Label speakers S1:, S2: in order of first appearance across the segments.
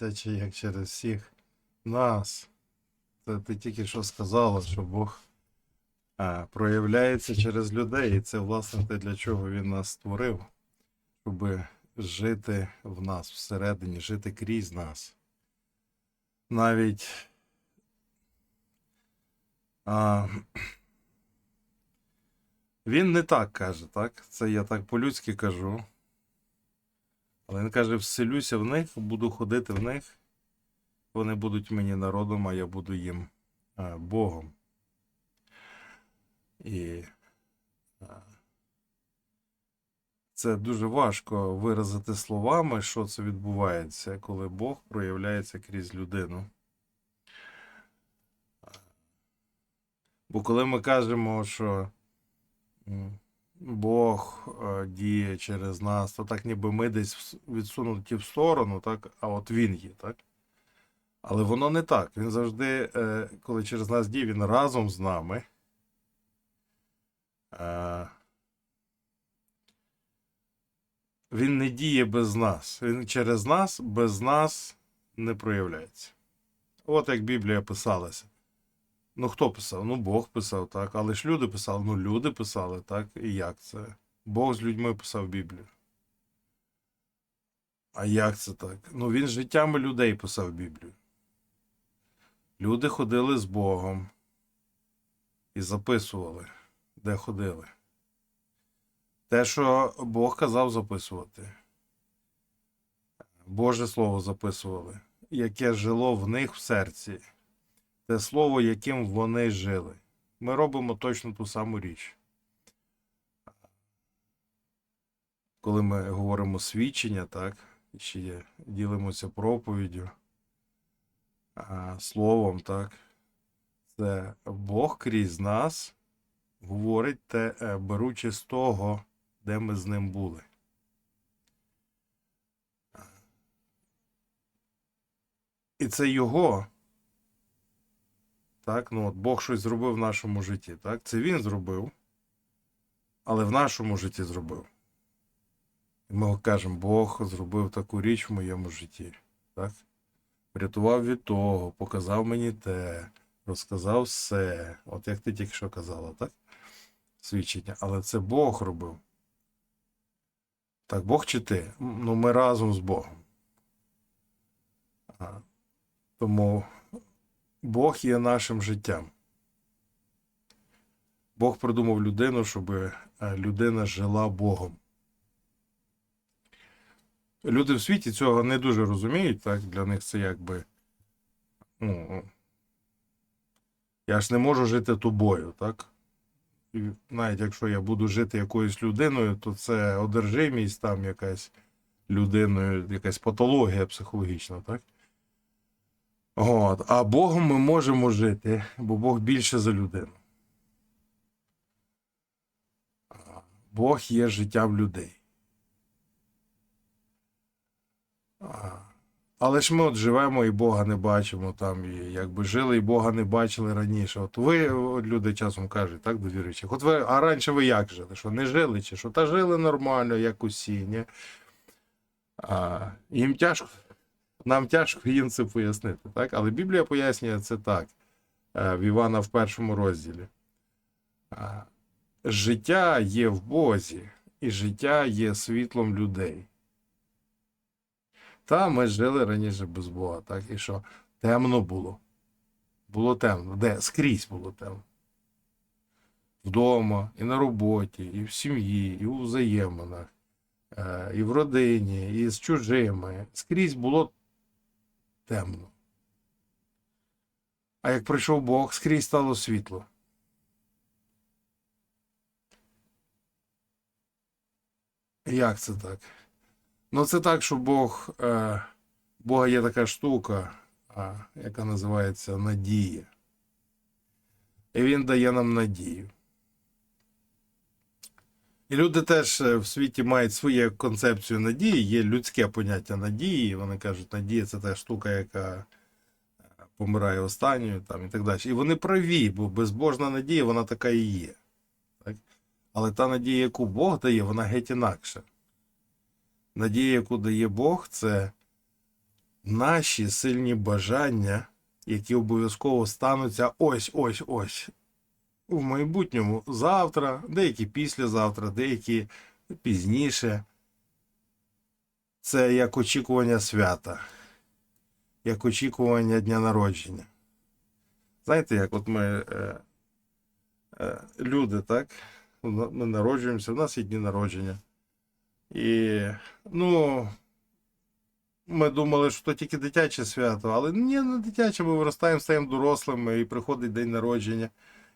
S1: Це чи як через всіх нас. Це ти тільки що сказала, що Бог а, проявляється через людей, і це власне те, для чого він нас створив, щоб жити в нас всередині, жити крізь нас. Навіть а, він не так каже, так? Це я так по-людськи кажу. Але він каже: вселюся в них, буду ходити в них. Вони будуть мені народом, а я буду їм а, Богом. І це дуже важко виразити словами, що це відбувається, коли Бог проявляється крізь людину. Бо коли ми кажемо, що Бог е, діє через нас, то так ніби ми десь відсунуті в сторону, так, а от він є, так? Але воно не так. Він завжди, е, коли через нас діє, він разом з нами. Е, Він не діє без нас. Він через нас, без нас не проявляється. От як Біблія писалася. Ну, хто писав? Ну, Бог писав, так. Але ж люди писали. Ну, люди писали, так. І як це? Бог з людьми писав Біблію. А як це так? Ну, він життями людей писав Біблію. Люди ходили з Богом і записували, де ходили. Те, що Бог казав записувати. Боже Слово записували, яке жило в них в серці те слово, яким вони жили. Ми робимо точно ту саму річ. Коли ми говоримо свідчення, так, ще ділимося проповіддю, а, словом, так, це Бог крізь нас говорить те, е, беручи з того, де ми з ним були. І це його так, ну от Бог щось зробив в нашому житті. Так? Це він зробив, але в нашому житті зробив. І ми кажемо, Бог зробив таку річ в моєму житті. Так? Врятував від того, показав мені те, розказав все. От як ти тільки що казала, так? Свідчення. Але це Бог робив. Так, Бог чи ти? Ну, ми разом з Богом. А, Тому Бог є нашим життям. Бог придумав людину, щоб е, людина жила Богом. Люди в світі цього не дуже розуміють, так? Для них це якби. Ну, я ж не можу жити тобою, так? І навіть якщо я буду жити якоюсь людиною, то це одержимість там якась людиною, якась патологія психологічна, так? От. А Богом ми можемо жити, бо Бог більше за людину. Бог є життям людей. Але ж ми от живемо і Бога не бачимо там, і якби жили, і Бога не бачили раніше. От ви, от люди часом кажуть, так, довіруючих, от ви, а раніше ви як жили? Що не жили чи що? Та жили нормально, як усі, ні? А, їм тяжко. Нам тяжко їм це пояснити, так? Але Біблія пояснює це так е, в Івана в першому розділі. Життя є в Бозі, і життя є світлом людей. Та ми жили раніше без Бога, так? І що? Темно було. Було темно. Де? Скрізь було темно. Вдома, і на роботі, і в сім'ї, і у взаєминах, е, і в родині, і з чужими. Скрізь було темно. А як прийшов Бог, скрізь стало світло. Як це так? Ну, це так, що Бог, е, Бога є така штука, яка називається надія. І Він дає нам надію. І люди теж е, в світі мають свою концепцію надії, є людське поняття надії. Вони кажуть, надія це та штука, яка е, помирає останньою там, і так далі. І вони праві, бо безбожна надія, вона така і є. Так? Але та надія, яку Бог дає, вона геть інакша. Надія, яку дає Бог, це наші сильні бажання, які обов'язково стануться ось, ось, ось. В майбутньому завтра, деякі післязавтра, деякі пізніше. Це як очікування свята, як очікування дня народження. Знаєте, як от ми е, е, люди, так? Ми народжуємося, в нас є дні народження. І, ну, ми думали, що то тільки дитяче свято, але ні, не дитяче, ми виростаємо, стаємо дорослими, і приходить день народження.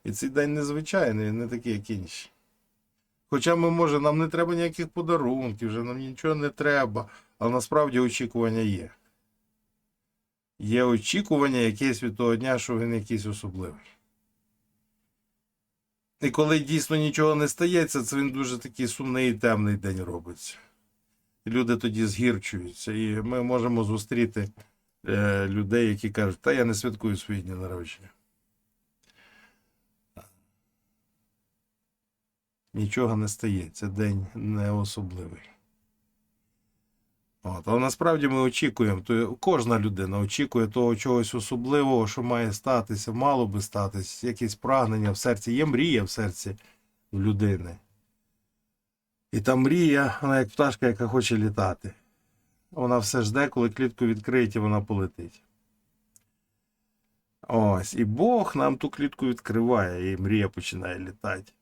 S1: І цей день незвичайний, не такий, як інші. Хоча ми, може, нам не треба ніяких подарунків, вже нам нічого не треба, але насправді очікування є. Є очікування якесь від того дня, що він якийсь особливий. І коли дійсно нічого не стається, це він дуже такий сумний і темний день робиться. Люди тоді згірчуються. І ми можемо зустріти е, людей, які кажуть, та я не святкую свої дні народження. Нічого не стається, день не особливий. От, але насправді ми очікуємо, то кожна людина очікує того чогось особливого, що має статися, мало би статись, якесь прагнення в серці, є мрія в серці людини. І та мрія, вона як пташка, яка хоче літати. Вона все жде, коли клітку відкриють, і вона полетить. Ось, і Бог нам ту клітку відкриває, і мрія починає літати.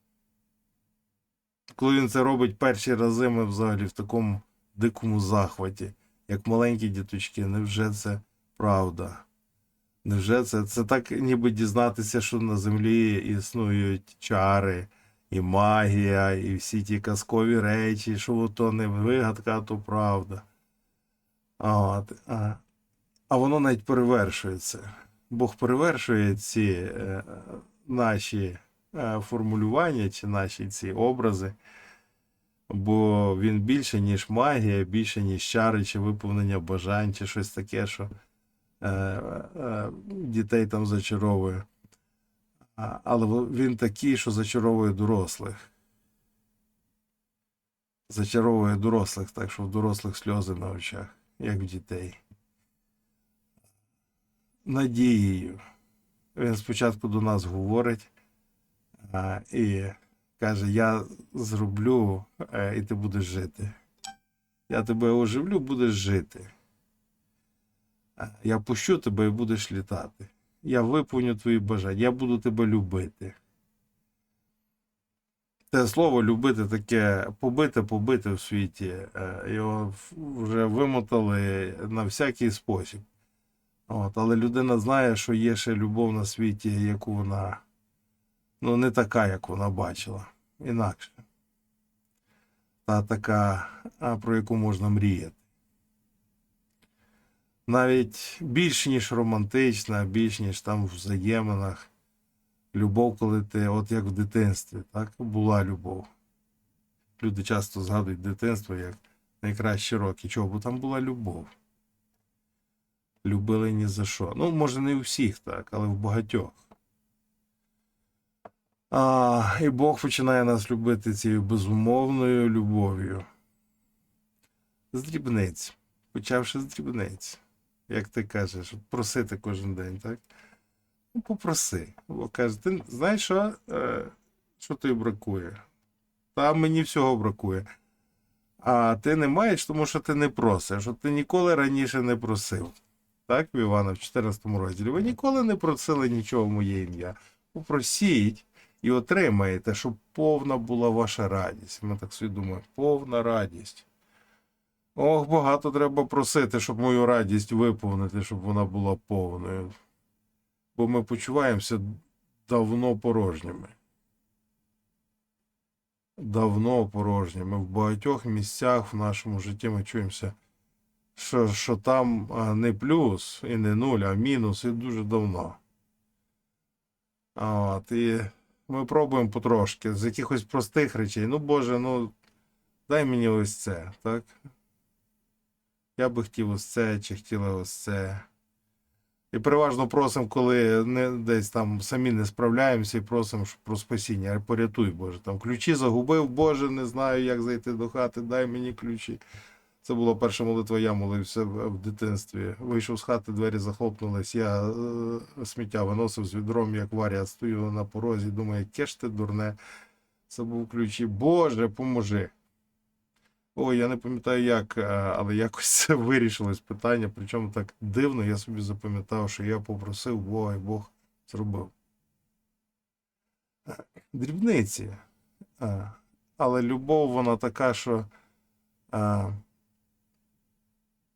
S1: Коли він це робить перші рази, ми взагалі в такому дикому захваті, як маленькі діточки. Невже це правда? Невже це? Це так ніби дізнатися, що на землі існують чари, і магія, і всі ті казкові речі, що то не вигадка, то правда. А, От, а, а воно навіть перевершує це. Бог перевершує ці е, наші е, формулювання чи наші ці образи бо він більше, ніж магія, більше, ніж чари, чи виповнення бажань, чи щось таке, що е, е, дітей там зачаровує. Але він такий, що зачаровує дорослих. Зачаровує дорослих, так що в дорослих сльози на очах, як в дітей. Надією. Він спочатку до нас говорить і каже: Я зроблю, е, і ти будеш жити. Я тебе оживлю, будеш жити. Я пущу тебе і будеш літати. Я виповню твої бажання, я буду тебе любити. Те слово любити таке побите, побите в світі. Е, Його вже вимотали на всякий спосіб. От, але людина знає, що є ще любов на світі, яку вона ну, не така, як вона бачила. Інакше. Та така, про яку можна мріяти. Навіть більш ніж романтична, більш ніж там в взаєминах. Любов, коли ти, от як в дитинстві, так, була любов. Люди часто згадують дитинство як найкращі роки. Чого? Бо там була любов. Любили ні за що. Ну, може, не у всіх так, але в багатьох. А, І Бог починає нас любити цією безумовною любов'ю. З дрібниць. Почавши з дрібниць. Як ти кажеш, просити кожен день, так? Ну, попроси. Бо каже, ти знаєш, що, е, що тобі бракує? Та мені всього бракує. А ти не маєш, тому що ти не просиш. От ти ніколи раніше не просив. Так, в Івана в 14 розділі. Ви ніколи не просили нічого в моє ім'я. Попросіть і отримаєте, щоб повна була ваша радість. Ми так собі думаємо, повна радість. Ох, багато треба просити, щоб мою радість виповнити, щоб вона була повною. Бо ми почуваємося давно порожніми. Давно порожніми. В багатьох місцях в нашому житті ми чуємося, що, що там не плюс і не нуль, а мінус, і дуже давно. А, От, ми пробуємо потрошки з якихось простих речей. Ну, Боже, ну дай мені ось це, так? Я би хотів ось це, чи хотіла ось це. І переважно просимо, коли не десь там самі не справляємося, і просимо щоб про спасіння. Порятуй, Боже. Там ключі загубив, Боже, не знаю, як зайти до хати, дай мені ключі. Це була перша молитва, я молився в дитинстві. Вийшов з хати, двері захлопнулись. Я е, сміття виносив з відром, як варя, стою на порозі, думаю, яке ж ти дурне. Це був ключі. Боже, поможи. Ой, я не пам'ятаю як, е, але якось це вирішилось питання. Причому так дивно, я собі запам'ятав, що я попросив Бога, і Бог зробив. Дрібниці. Е, Але любов, вона така, що е,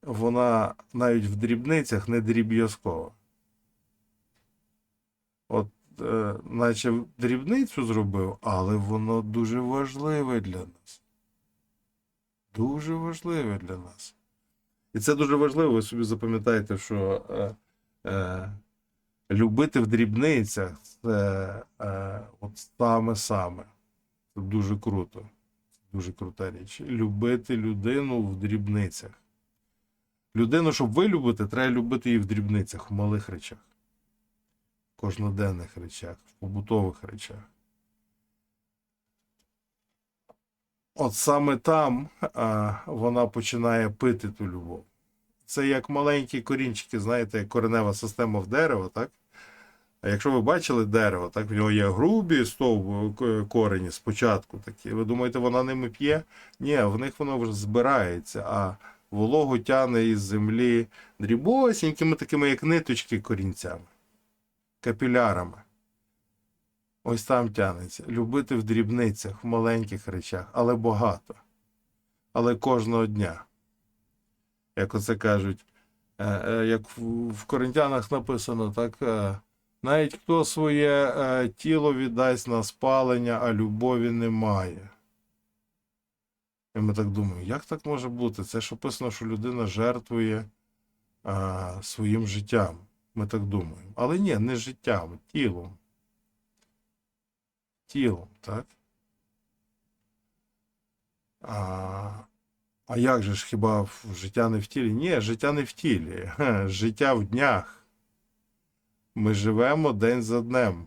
S1: вона навіть в дрібницях не дріб'язкова. От, е, наче дрібницю зробив, але воно дуже важливе для нас. Дуже важливе для нас. І це дуже важливо, ви собі запам'ятаєте, що е, е, любити в дрібницях це е, от саме-саме. Це дуже круто. Дуже крута річ. Любити людину в дрібницях. Людину, щоб ви любите, треба любити її в дрібницях, в малих речах, в кожноденних речах, в побутових речах. От саме там а, вона починає пити ту любов. Це як маленькі корінчики, знаєте, як коренева система в дерево, так? А якщо ви бачили дерево, так в нього є грубі стовб корені спочатку такі. Ви думаєте, вона ними п'є? Ні, в них воно вже збирається, а вологу тяне із землі дрібосінькими такими, як ниточки корінцями, капілярами. Ось там тянеться. Любити в дрібницях, в маленьких речах, але багато. Але кожного дня. Як оце кажуть, е, е, як в Коринтянах написано, так. е, Навіть хто своє тіло віддасть на спалення, а любові немає. І ми так думаємо, як так може бути? Це ж описано, що людина жертвує а, своїм життям. Ми так думаємо. Але ні, не життям, тілом. Тілом, так? А, а як же ж хіба життя не в тілі? Ні, життя не в тілі. Життя в днях. Ми живемо день за днем.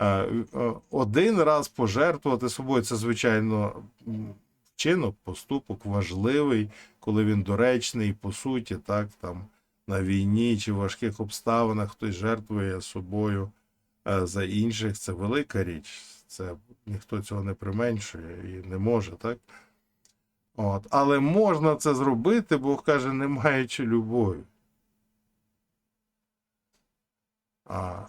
S1: Е, е, Один раз пожертвувати собою це, звичайно, вчинок, поступок важливий, коли він доречний, по суті, так, там, на війні чи в важких обставинах хтось жертвує собою е, за інших. Це велика річ. Це ніхто цього не применшує і не може, так? От. Але можна це зробити, Бог каже, не маючи любові. А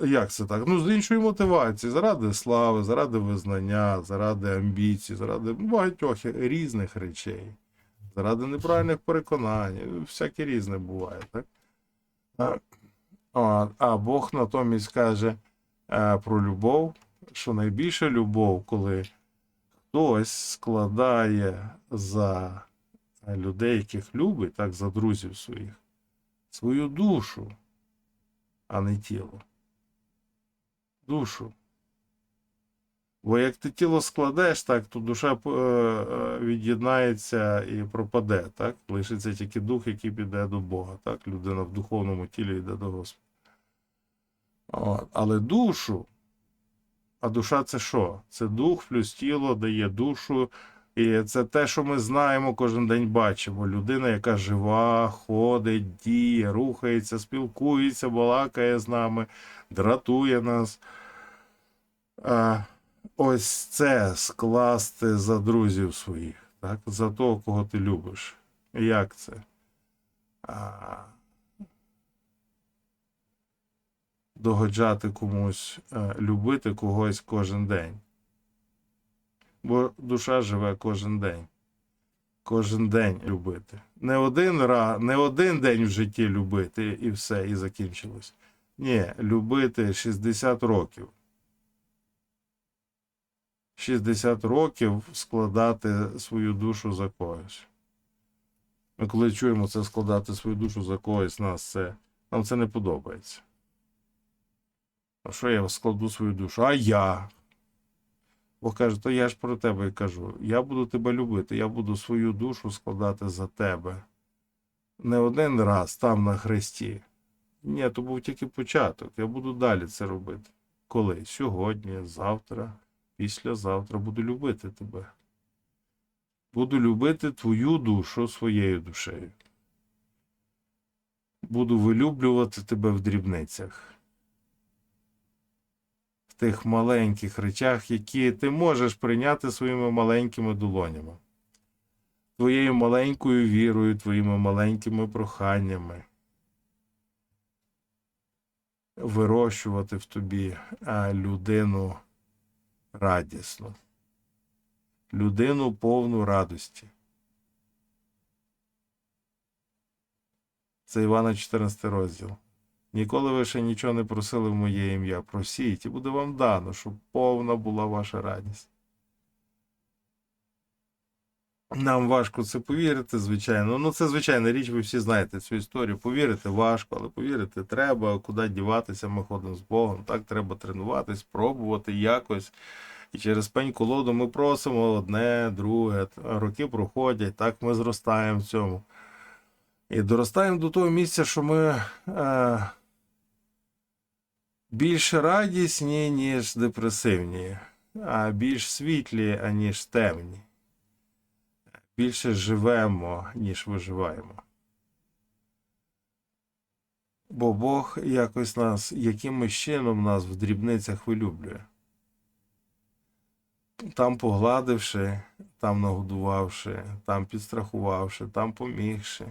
S1: як це так? Ну, з іншої мотивації, заради слави, заради визнання, заради амбіцій, заради багатьох різних речей, заради неправильних переконань, всяке різне буває, так? А, а, Бог натомість каже е, про любов, що найбільша любов, коли хтось складає за людей, яких любить, так, за друзів своїх, свою душу а не тіло. Душу. Бо як ти тіло складеш, так, то душа е, е, від'єднається і пропаде, так? Лишиться тільки дух, який піде до Бога. Так? Людина в духовному тілі йде до Господа. От. Але душу, а душа це що? Це дух плюс тіло дає душу. І це те, що ми знаємо, кожен день бачимо. Людина, яка жива, ходить, діє, рухається, спілкується, балакає з нами, дратує нас. А, ось це скласти за друзів своїх, так? за того, кого ти любиш. Як це? А, догоджати комусь, любити когось кожен день бо душа живе кожен день. Кожен день любити. Не один раз, не один день в житті любити і все, і закінчилось. Ні, любити 60 років. 60 років складати свою душу за когось. Ми коли чуємо це складати свою душу за когось, нас це, нам це не подобається. А що я складу свою душу? А я. Бог каже, то я ж про тебе кажу. Я буду тебе любити, я буду свою душу складати за тебе. Не один раз там на хресті, Ні, то був тільки початок. Я буду далі це робити. Коли? Сьогодні, завтра, післязавтра буду любити тебе. Буду любити твою душу своєю душею. Буду вилюблювати тебе в дрібницях. Тих маленьких речах, які ти можеш прийняти своїми маленькими долонями, твоєю маленькою вірою, твоїми маленькими проханнями. Вирощувати в тобі людину радісну, людину повну радості. Це Івана 14 розділ. Ніколи ви ще нічого не просили в моє ім'я. Просіть, і буде вам дано, щоб повна була ваша радість. Нам важко це повірити, звичайно. Ну, це звичайна річ, ви всі знаєте цю історію. Повірити важко, але повірити треба, куди діватися, ми ходимо з Богом. Так, треба тренуватись, пробувати якось. І через пень колоду ми просимо одне, друге, роки проходять, так ми зростаємо в цьому. І доростаємо до того місця, що ми е, більш радісні, ніж депресивні, а більш світлі, аніж темні. Більше живемо, ніж виживаємо. Бо Бог якось нас, якимось чином нас в дрібницях вилюблює. Там погладивши, там нагодувавши, там підстрахувавши, там помігши,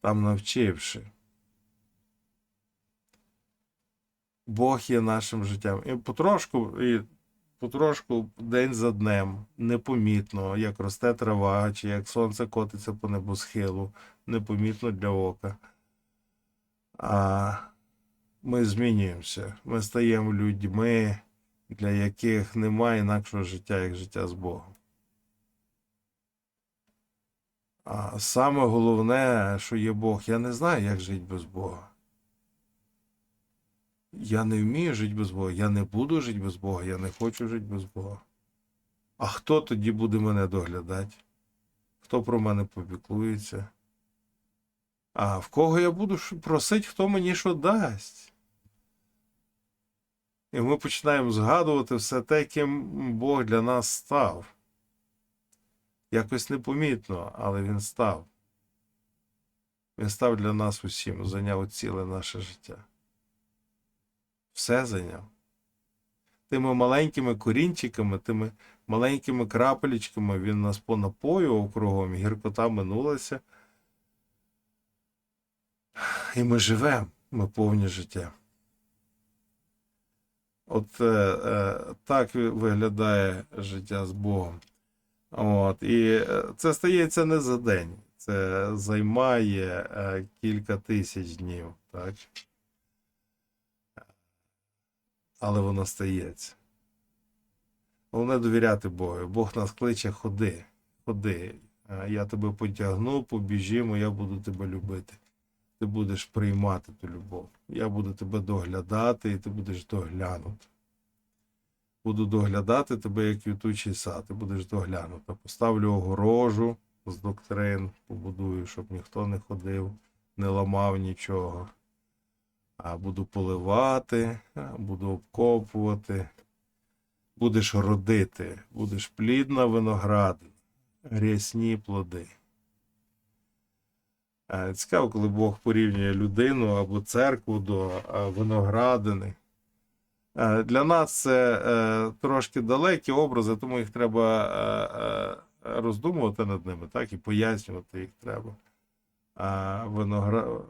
S1: там навчивши. Бог є нашим життям. І потрошку, і потрошку, день за днем, непомітно, як росте трава, чи як сонце котиться по небосхилу, непомітно для ока. А ми змінюємося. Ми стаємо людьми, для яких немає інакшого життя, як життя з Богом. А саме головне, що є Бог, я не знаю, як жити без Бога. Я не вмію жити без Бога, я не буду жити без Бога, я не хочу жити без Бога. А хто тоді буде мене доглядати? Хто про мене попіклується? А в кого я буду просити, хто мені що дасть? І ми починаємо згадувати все те, ким Бог для нас став. Якось непомітно, але Він став. Він став для нас усім, зайняв ціле наше життя. Все зайняв. Тими маленькими корінчиками, тими маленькими крапелечками він нас понапоював кругом, і гіркота минулася. І ми живемо, ми повні життя. От е, е, так виглядає життя з Богом. От, і е, це стається не за день. Це займає е, кілька тисяч днів, так? Але воно стається. Головне довіряти Богу. Бог нас кличе ходи, ходи. Я тебе потягну, побіжімо, я буду тебе любити. Ти будеш приймати ту любов. Я буду тебе доглядати, і ти будеш доглянути. Буду доглядати тебе, як квітучий сад, ти будеш доглянути. Поставлю огорожу з доктрин, побудую, щоб ніхто не ходив, не ламав нічого. Буду поливати, буду обкопувати. Будеш родити, будеш плідна виноградина, рясні плоди. Цікаво, коли Бог порівнює людину або церкву до виноградини. Для нас це е, трошки далекі образи, тому їх треба е, е, роздумувати над ними, так, і пояснювати їх треба. А виноград,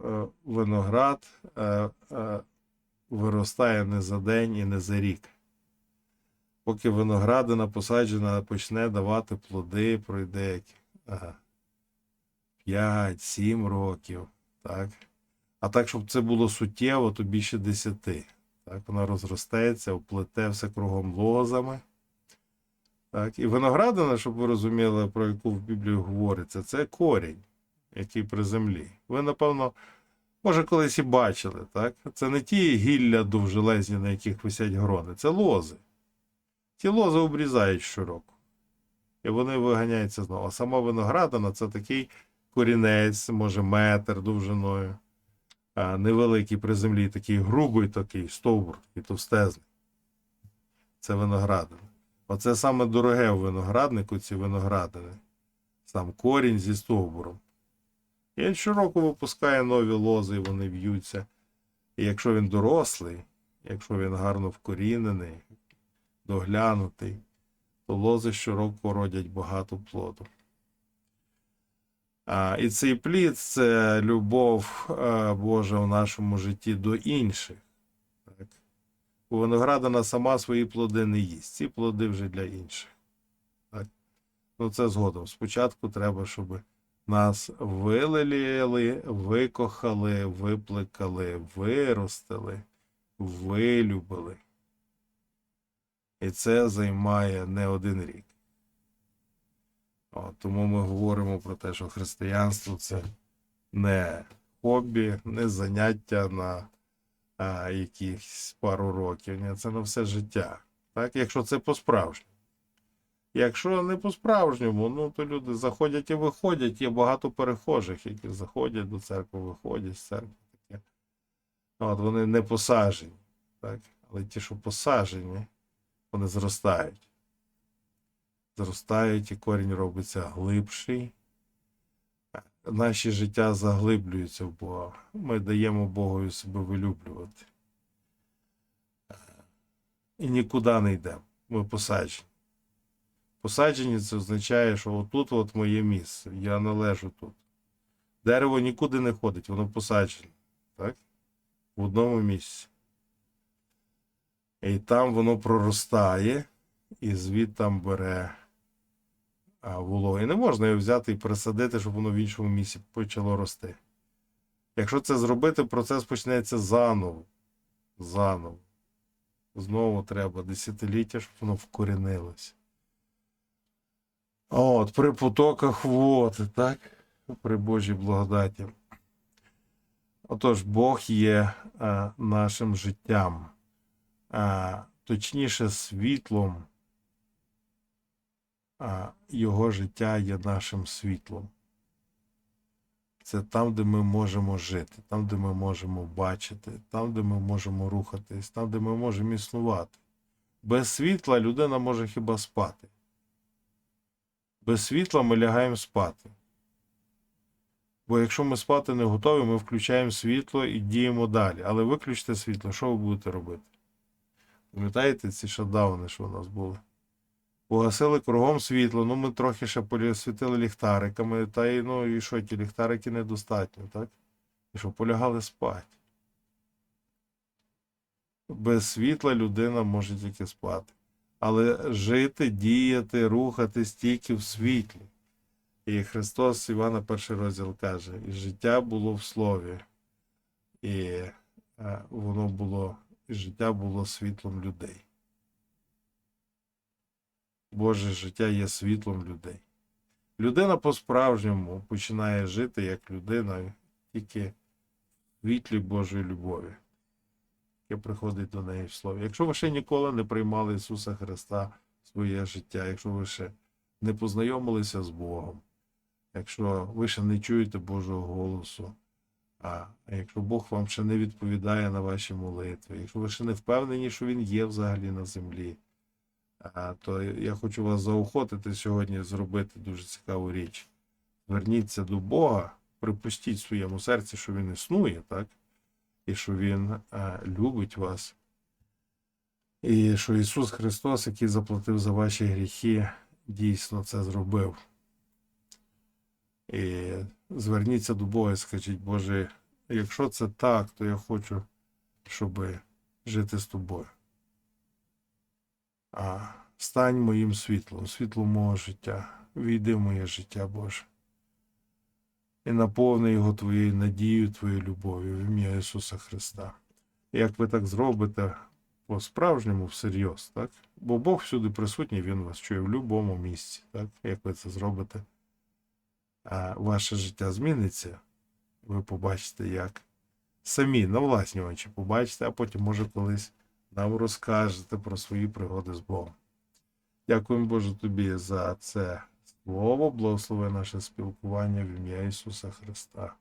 S1: виноград е, е, виростає не за день і не за рік. Поки виноградина посаджена почне давати плоди, пройде 5-7 років. Так? А так, щоб це було суттєво, то більше 10. Так? Вона розростається, оплете все кругом лозами. Так? І виноградина, щоб ви розуміли, про яку в Біблії говориться, це корінь, який при землі. Ви, напевно, може, колись і бачили, так? Це не ті гілля довжелезні, на яких висять грони, це лози. Ті лози обрізають щороку. І вони виганяються знову. А сама виноградина це такий корінець, може метр довжиною. А невеликий при землі, такий грубий такий стовбур, такий товстезний. Це виноградина. Оце саме дороге в винограднику, ці виноградини. Сам корінь зі стовбуром. Він щороку випускає нові лози, і вони в'ються. І якщо він дорослий, якщо він гарно вкорінений, доглянутий, то лози щороку родять багато плоду. А, і цей плід це любов а, Божа в нашому житті до інших. Так? Бо виноградина сама свої плоди не їсть. Ці плоди вже для інших. Так? Ну, це згодом. Спочатку треба, щоб нас вилеліяли, викохали, виплекали, виростили, вилюбили. І це займає не один рік. От, тому ми говоримо про те, що християнство це не хобі, не заняття на а, якихось пару років. Ні, це на все життя. Так? Якщо це по-справжньому. Якщо не по-справжньому, ну то люди заходять і виходять. Є багато перехожих, які заходять до церкви, виходять з церкви. Таке. От, вони не посаджені. Так? Але ті, що посаджені, вони зростають. Зростають і корінь робиться глибший. Наші життя заглиблюються в Бога. Ми даємо Богові себе вилюблювати. І нікуди не йдемо. Ми посаджені. Посаджені це означає, що отут от моє місце. Я належу тут. Дерево нікуди не ходить, воно посаджене. Так? В одному місці. І там воно проростає, і звідтам бере а, вологу. І не можна його взяти і пересадити, щоб воно в іншому місці почало рости. Якщо це зробити, процес почнеться заново. Заново. Знову треба десятиліття, щоб воно вкорінилося. От, при потоках води, так? При Божій благодаті. Отож, Бог є а, нашим життям, а, точніше, світлом. А, Його життя є нашим світлом. Це там, де ми можемо жити, там, де ми можемо бачити, там, де ми можемо рухатись, там, де ми можемо існувати. Без світла людина може хіба спати. Без світла ми лягаємо спати. Бо якщо ми спати не готові, ми включаємо світло і діємо далі. Але виключте світло, що ви будете робити? Пам'ятаєте ці шатдауни, що у нас були? Погасили кругом світло, ну ми трохи ще полісвітили ліхтариками, та й ну і що, ті ліхтарики недостатньо, так? І що полягали спати. Без світла людина може тільки спати. Але жити, діяти, рухатись тільки в світлі. І Христос Івана перший розділ каже: і життя було в слові, і е, воно було, і життя було світлом людей. Боже життя є світлом людей. Людина по-справжньому починає жити як людина тільки в світлі Божої любові, яке приходить до неї в слові. Якщо ви ще ніколи не приймали Ісуса Христа в своє життя, якщо ви ще не познайомилися з Богом, якщо ви ще не чуєте Божого голосу, а якщо Бог вам ще не відповідає на ваші молитви, якщо ви ще не впевнені, що Він є взагалі на землі, то я хочу вас заохотити сьогодні зробити дуже цікаву річ. Зверніться до Бога, припустіть в своєму серці, що Він існує, так? І що Він любить вас. І що Ісус Христос, який заплатив за ваші гріхи, дійсно це зробив. І зверніться до Бога і скажіть, Боже, якщо це так, то я хочу, щоб жити з тобою. А стань моїм світлом, світлом мого життя. Війди в моє життя, Боже. І наповни його твоєю надією, твоєю любов'ю в ім'я Ісуса Христа. Як ви так зробите по-справжньому всерйоз, так? Бо Бог всюди присутній, Він вас чує в будь-якому місці, так? Як ви це зробите, а ваше життя зміниться, ви побачите, як самі на власні очі побачите, а потім, може, колись нам розкажете про свої пригоди з Богом. Дякуємо Боже тобі за це Слово благослови наше спілкування в ім'я Ісуса Христа.